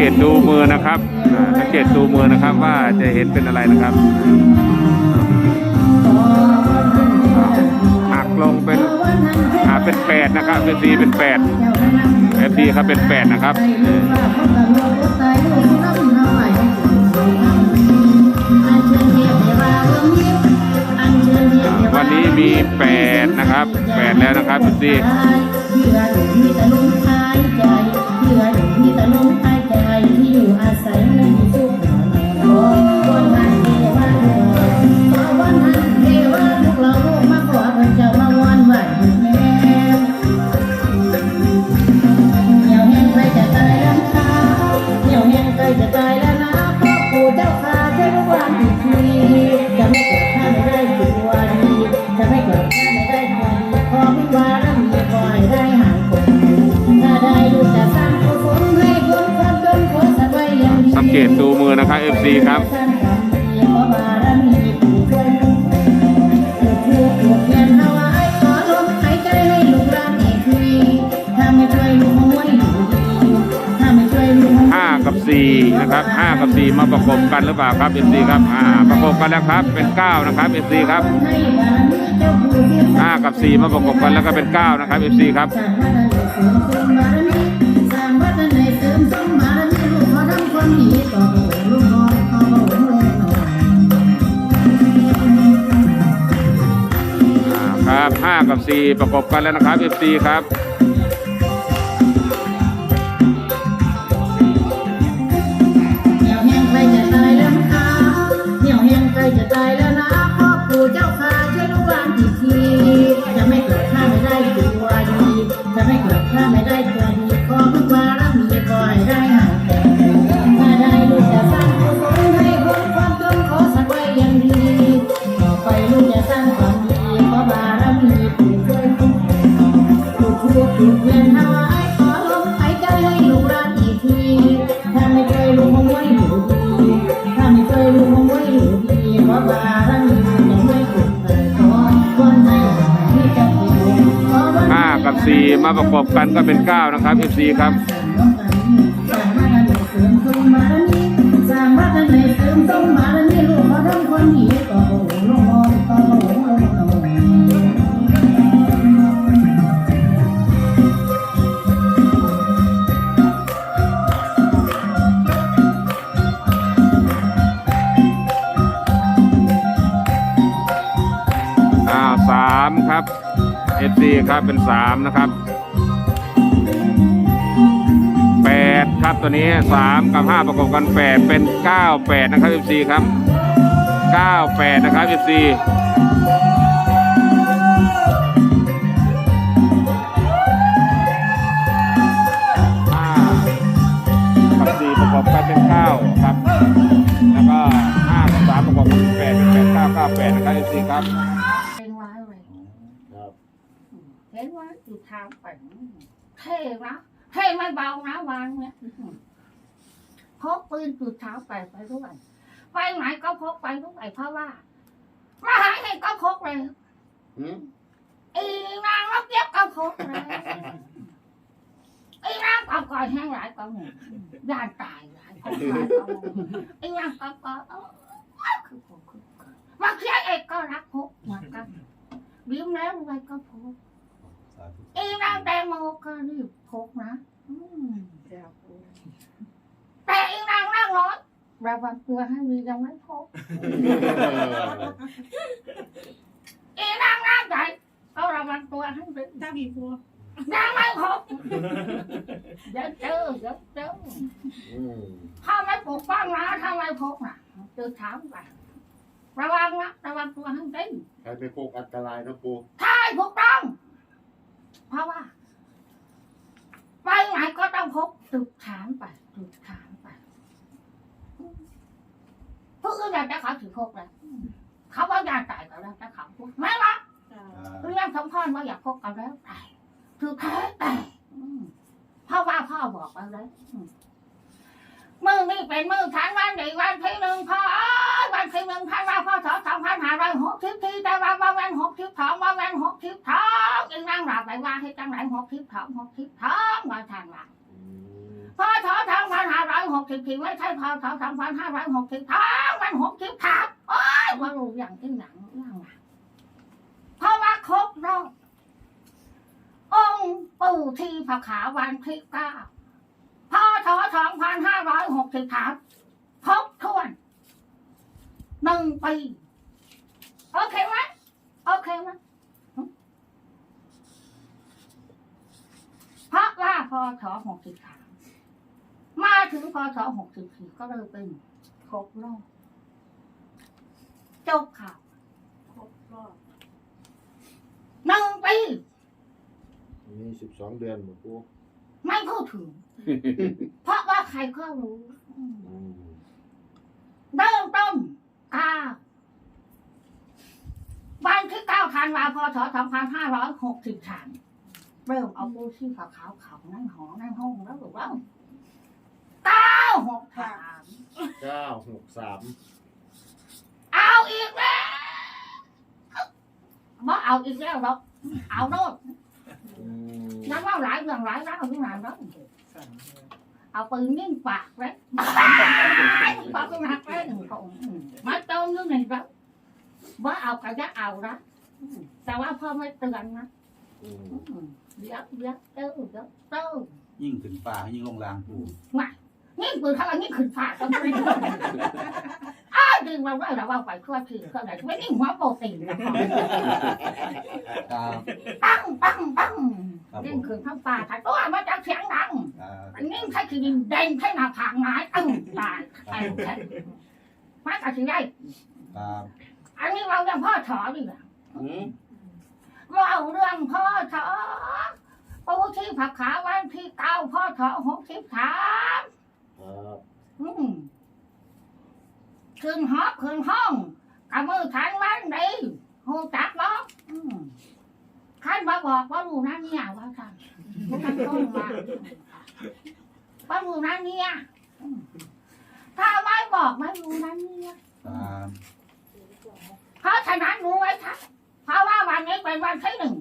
สังเกตดูมือนะครับสังเกตดูมือนะครับว่าจะเห็นเป็นอะไรนะครับหักลงเป็นอ่าเป็นแปดนะครับ เป็นดีเป็นแปดเอฟดีครับเป็นแปดนะครับวันนี้มีแปดนะครับแปดแล้วนะครับเอฟดีาไม่ช่วยลูกคงห้ากับสี่นะครับห้ากับสี่มาประกบกันหรือเปล่าครับเอฟซีครับอ่าประกบกันแล้วครับเป็นเก้านะครับเอฟซีครับห้ารมีเจ้าผู้เทียนห้ากับสี่มาประกบกันแล้วก็เป็นเก้านะครับเอฟซีครับ กับสี่ประกบกันแล้วนะครับเอฟซีครับ 4 มาประกอบกันก็เป็น 9 นะครับ FC ครับสร้างมากันในเติมต้มมาแล้วนี่ลูกมาทำความดีก่อน เอฟซีครับเป็นสามนะครับแปดครับตัวนี้สามกับห้าประกบกันแปดเป็นเก้าแปดนะครับเอฟซีครับเก้าแปดนะครับเอฟซี ห็นว่าอยู่ทางไปเท่นะเท่ไม่เบานะวางเนี่ยพกปืนจุดเท้าไปไปด้วยไปไหนก็พกไปด้วยเพราะว่ามาหาเห็นก็พกเลยหืมอีนางรับเย็บก็พกเลยอีนางก็ก่อยแห้งหลายก็หนึ่งยานตายหลายก็หลายก็หนึ่งอีนางก็ก่อยเออคือพกคือพกมาเคียเอกก็รักพกเหมือนกันบิ้มแล้วอะไรก็พกสาธุ อีนางแตงโมก็รีบพกนะอืมแต่อีนางนั่งรถระวังตัวให้มียังไม่พกอีนางนั่งไหนก็ระวังตัวให้ดีถ้ามีผัวยังไม่พกเดี๋ยวเจอเดี๋ยวเจอถ้าไม่ปกป้องนะถ้าไม่พกนะเจอถามไประวังนะระวังตัวให้ดีใครไปพกอันตรายนะปูใช่ถูกต้อง เพราะว่า ไปไหนก็ต้องพกตุกถามไปตุกถามไปพวกอื่นอยากจะเขาถือพกแล้วเขาว่าอยากตายก็แล้วแต่เขาพูดไม่ละจ้าเรื่องสำคัญว่าอยากพกกันแล้วแต่ถือแท้แต่อืมเพราะว่าพ่อบอกแล้วเลยอืมมือนี่เป็นมือฉันวันนี้วันที่หนึ่งพ่อเอ้ย วันที่หนึ่งพันว่าพ่อสองสองพันห้าร้อยหกสิบทีแต่ว่าว่าแมนหกสิบสองว่าแมนหกสิบสองอีนั่งหลับไปว่าให้จังไหนหกสิบสองหกสิบสองว่าทันว่าอืมพ่อสองสองพันห้าร้อยหกสิบสี่ไม่ใช่พศสองพันห้าร้อยหกสิบท้องมันหกสิบถามโอ้ยว่ารู้อย่างที่หนังเรื่องหนังเพราะว่าครบรอบองค์ปู่ที่ผาขาววันที่เก้าพศสองพันห้าร้อยหกสิบถามครบ นึ่งปีโอเคไหมโอเคไหมเพราะว่าพศหกสิบสามมาถึงพศหกสิบสี่ก็เลยเป็นครบรอบจบข่าวครบรอบหนึ่งปีมีสิบสองเดือนหมดปูไม่พูดถึง เพราะว่าใครก็รู้อืมอืมเริ่มต้น เก้าวันที่เก้าธันวาพศสองพันห้าร้อยหกสิบสามเริ่มเอาปูชีพขาวๆเขานั่งหอนั่งห้องแล้วหรือว่าเก้าหกสามเก้าหกสามเอาอีกแล้วบ่เอาอีกแล้วหรอกเอาโน่นอืมน้ำว่าหลายเรื่องหลายราวที่ไหนแล้วเอาปืนยิงปากเลยปากก็หักเลยของมาเติมนึงหนึ่งแล้วว่าเอากระยะเอานะแต่ว่าพ่อไม่เตือนนะอืมเดี๋ยวเดี๋ยวเต้าเดี๋ยวเต้ายิ่งขึ้นฟ้ายิ่งลงลางปูนี่ปืนเขาอันนี้ขึ้นฝาก็ไม่ได้อ้าวดึงมาว่าเราเอาไปทั่วทีก็ได้ไม่ได้หัวโปรตีนนะครับปังปังปัง ครับผยิ่งมขึ้นทั้งป่าถ่ายตัวมาจากเสียงดังครับอันนี้ใช่คือดินแดงใช่หน้าผากไม้ตึ้งตายไอ้แค่มาตัดสินได้ครับอันนี้เราเรื่องพ่อถอดีกว่าอืมเราเรื่องพ่อถอปูที่ผักขาวันที่เก้าพ่อถอหกสิบสาม ครับอืมขึ้นหอบขึ้นห้องกับมือขันวันดีหูจักบอกอืม ขันมาบอกว่ารู้นะเนี่ยว่าสั่นขันต้นมาว่ารู้นะเนี่ยถ้าไม่บอกไม่รู้นะเนี่ยเพราะฉะนั้นรู้ไว้ค่ะเพราะว่าวันนี้เป็นวันที่หนึ่ง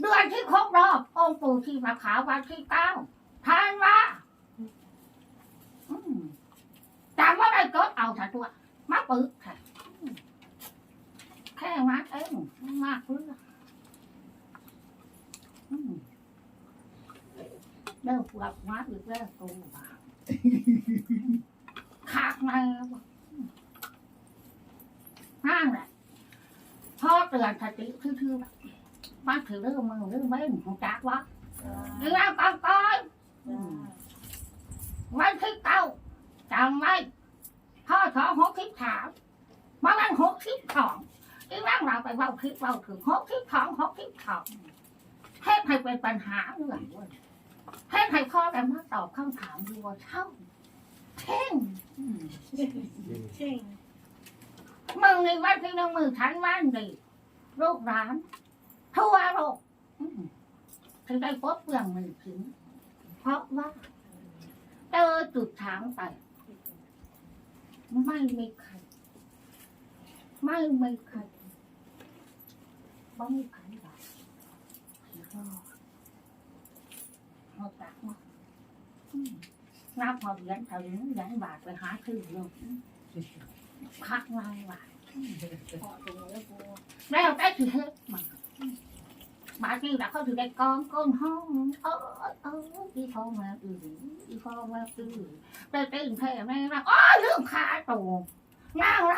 เดือนที่ครบรอบองค์ปู่ที่พระขาววันที่เก้าทานว่าจำว่าได้ก็เอาถัดตัวมาปึกค่ะแค่มาเองมากเรื่องอืม เลิกปวดมาอีกแล้วตัวบ้าขาดมาแล้วนั่งแหละพ่อเตือนสติทื่อๆแบบมาถือเรื่องมือเรื่องเบ้ของจักวะเรื่องก้อนก้อนวันที่เก้าจำไว้พ่อสองหกสิบสามมาวันหกสิบสองอีร่างเราไปเว่าคิดเว่าถึงหกสิบสองหกสิบสองเทพให้เป็นปัญหาเรื่อง เว้ยเทพให้พ่อแต่มาตอบคำถามดูว่าเท่าเท่งอืมเช่งมึงในวัดที่น้องมือฉันวันดีลูกร้านทั่วโลกอืมถึงได้พบเปลืองมือถึง เพราะว่าเจอจุดถามไป ไม่มีใคร ไม่มีใครไม่มีใครหรอกที่รอดเอาตักมาอืม นับพอเหรียญถึงเหรียญบาทไปหาซื้อเลยพักไว้ว่าพอถึงแล้วปูแล้วได้ถือเฮ็ดมาบาทนี่แล้วเขาถือได้กองก้นห้องเออเอออีพ่อแม่อืออีพ่อแม่อือได้เต้นแพ้แม่นะอ๋อลืมขาตูนางร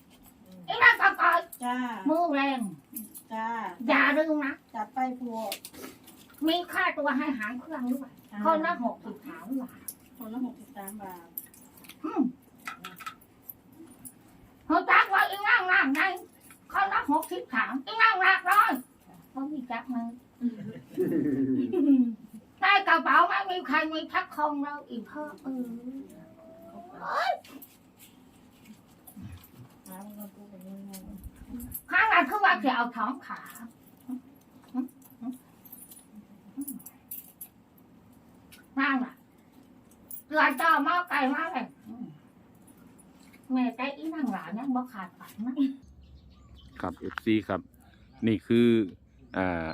ำไอีนางกะกอยจ้ามือแรงจ้าอย่าลืมนะจัดไปปู มีค่าตัวให้หางเครื่องด้วยคนละหกสิบสามบาทคนละหกสิบสามบาทอืมเขาจักว่าอีนางรำไงคนละหกสิบสามอีนางรำร้อยเขามีจักไหมในกระเป๋าไม่มีใครมีทักคงเราอีกพ่อเออหาเงินปูเป็นยังไงข้างหลังคือว่าจะเอาท้องขานั่งอะ เกลือจอมาไก่มากเลยอืมแม่ใจอีนั่งหลานยังบ่ขาดฝันนะ ครับ FC ครับ นี่คืออ่า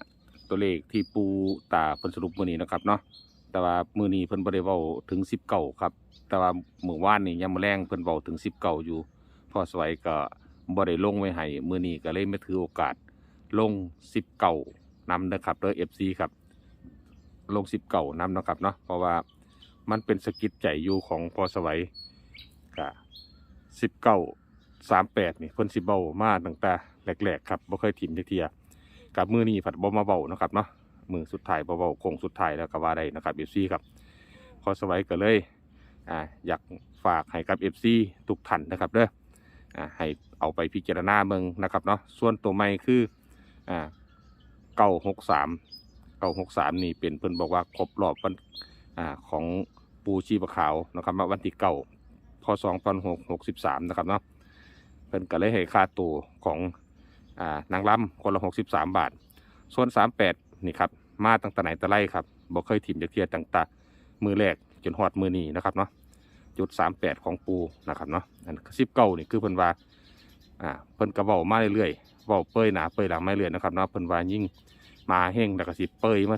ตัวเลขที่ปูตาเพิ่นสรุปมื้อนี้นะครับเนาะแต่ว่ามือนี้เพิ่นบ่ได้เว้าถึงสิบเก่าครับ แต่ว่ามื้อวานนี่ยังมื้อแรงเพิ่นเว้าถึงสิบเก่าอยู่พอสวยก็บ่ได้ลงไว้ให้มื้อนี้ก็เลยไมาถือโอกาส ลงสิบเก่านำนะครับเด้อ FC ครับ ลงสิบเก่านำนะครับเนาะเพราะว่า มันเป็นสกิดใจอยู่ของพอสวัยก็สิบเก้าสามแปดนี่เพิ่นสิเบามาตั้งแต่แรกๆครับบ่เคยถิ่มเทียกับมือนี้ผัดบ่มาเบานะครับเนาะมือสุดท้ายบ่เบาโคงสุดท้ายแล้วก็ว่าได้นะครับ FC ครับพอสวัยก็เลยอ่าอยากฝากให้กับ FC ทุกท่านนะครับเด้ออ่าให้เอาไปพิจารณาเมืองนะครับเนาะส่วนตัวใหม่คืออ่าเก้าหกสามเก้าหกสามนี่เป็นเพิ่นบอกว่าครบรอบวัน อ่าของปูชีพขาวนะครับมาวันที่เก้าพศสองพันหกสิบสามนะครับเนาะเพิ่นก็เลยให้ค่าตัวของอ่านางล้ำคนละหกสิบสามบาท ส่วนสามแปดนี่ครับ มาตั้งแต่ไหนแต่ไรครับบอกเคยถิ่มจากเทียตั้งแต่มือแรกจนหอดมือนี้นะครับเนาะจุดสามแปดของปูนะครับเนาะอันสิบเก้านี่คือเพิ่นว่าอ่าเพิ่นกระเบามาเรื่อยๆเบาเปยหนาเปยหลังไม่เรื่อยนะครับเนาะเพิ่นว่ายิ่งมาเฮงแล้วก็สิเปยมา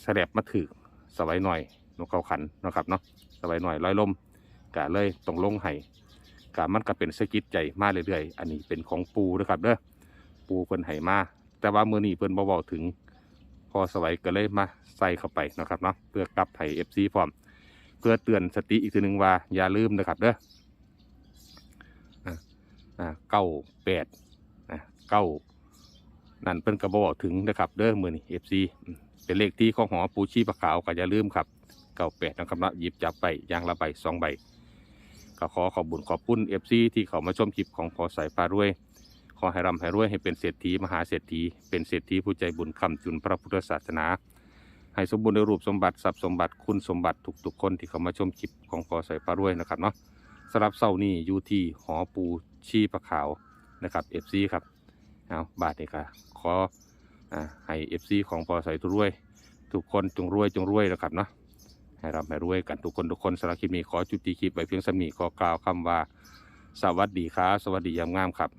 แสลบมาถือสบายหน่อย นกเขาขันนะครับเนาะสบายหน่อยร้อยลมกะเลยต้องลงให้กะมันก็เป็นสกิดใจมาเรื่อยๆ อันนี้เป็นของปูนะครับเด้อปูเพิ่นให้มา แต่ว่ามือนี้เพิ่นบ่เว้าถึง พอสวัยก็เลยมาใส่เข้าไปนะครับเนาะเพื่อกลับให้ FC พร้อม เพื่อเตือนสติอีกทีหนึ่งว่าอย่าลืมนะครับเด้อเก้าแปดเก้านั่นเพิ่นก็บ่เว้าถึงนะครับเด้อมือนี้ FC อืมเป็นเลขที่ของหอปูชีปะขาวก็อย่าลืมครับ เก้าแปดนะครับนะหยิบจับไปอย่างละใบสองใบก็ขอขอบบุญขอบคุณ FC ที่เขามาชมคลิปของพอสายพารวย ขอให้ร่ำให้รวยให้เป็นเศรษฐีมหาเศรษฐีเป็นเศรษฐีผู้ใจบุญคำจุนพระพุทธศาสนา ให้สมบูรณ์ในรูปสมบัติทรัพย์สมบัติคุณสมบัติทุกๆคนที่เขามาชมคลิปของพอใส่ปลารวยนะครับเนาะสำหรับเศร้านี้อยู่ที่หอปูชีปะขาวนะครับเอฟซีครับเอาบาทนี่ค่ะขอให้เอฟซีของพอใส่ทุรวย ทุกคนจงรวยจงรวยนะครับเนาะ ให้ร่ำให้รวยกันทุกคนทุกคนสารบคลิปนี้ขอจุดตีคลิปไว้เพียงสมีขอกล่าวคำว่า สวัสดีครับ สวัสดียามงามครับ